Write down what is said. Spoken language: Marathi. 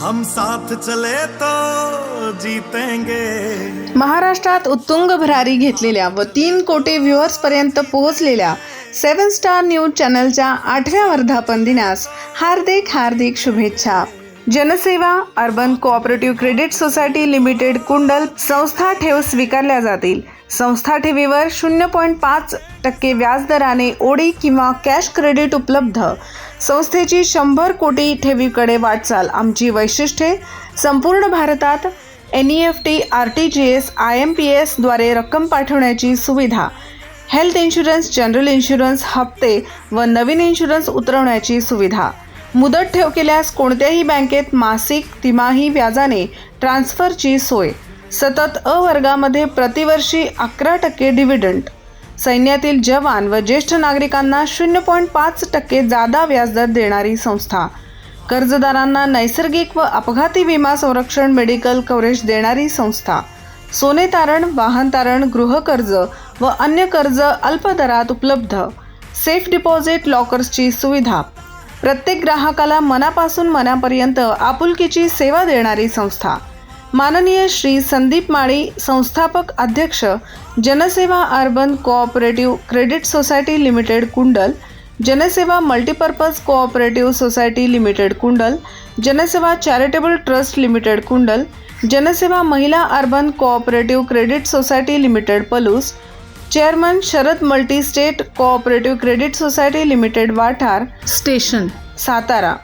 हम साथ चले तो जीतेंगे। महाराष्ट्रात उत्तुंग भरारी घेतलेल्या व तीन कोटी व्ह्युअर्स पर्यंत पोहोचलेल्या सेवन स्टार न्यूज चॅनलच्या आठव्या वर्धापन दिनास हार्दिक हार्दिक शुभेच्छा. Janseva urban cooperative credit society limited Kundal संस्था ठेव स्वीकारल्या जातील. संस्था ठेवीवर शून्य पॉईंट पाच टक्के व्याजदराने ओडी किंवा कॅश क्रेडिट उपलब्ध. संस्थेची शंभर कोटी ठेवीकडे वाटचाल. आमची वैशिष्ट्ये संपूर्ण भारतात N E F T R T G S I M P एसद्वारे रक्कम पाठवण्याची सुविधा हेल्थ इन्शुरन्स जनरल इन्शुरन्स हप्ते व नवीन इन्शुरन्स उतरवण्याची सुविधा. मुदत ठेव केल्यास कोणत्याही बँकेत मासिक तिमाही व्याजाने ट्रान्स्फरची सोय. सतत अ वर्गामध्ये प्रतिवर्षी अकरा टक्के डिव्हिडंट सैन्यातील जवान व ज्येष्ठ नागरिकांना शून्य पॉईंट पाच टक्के जादा व्याजदर देणारी संस्था. कर्जदारांना नैसर्गिक व अपघाती विमा संरक्षण मेडिकल कव्हरेज देणारी संस्था. सोने तारण वाहन तारण गृहकर्ज व अन्य कर्ज अल्प दरात उपलब्ध. सेफ डिपॉझिट लॉकर्सची सुविधा. प्रत्येक ग्राहकाला मनापासून मनापर्यंत आपुलकीची सेवा देणारी संस्था. माननीय श्री संदीप माळी संस्थापक अध्यक्ष Janseva urban cooperative credit society limited Kundal Janseva multipurpose cooperative society limited Kundal Janseva charitable trust limited Kundal Janseva Mahila urban cooperative credit society limited Palus chairman Sharad multi state cooperative credit society limited Wathar station. Satara.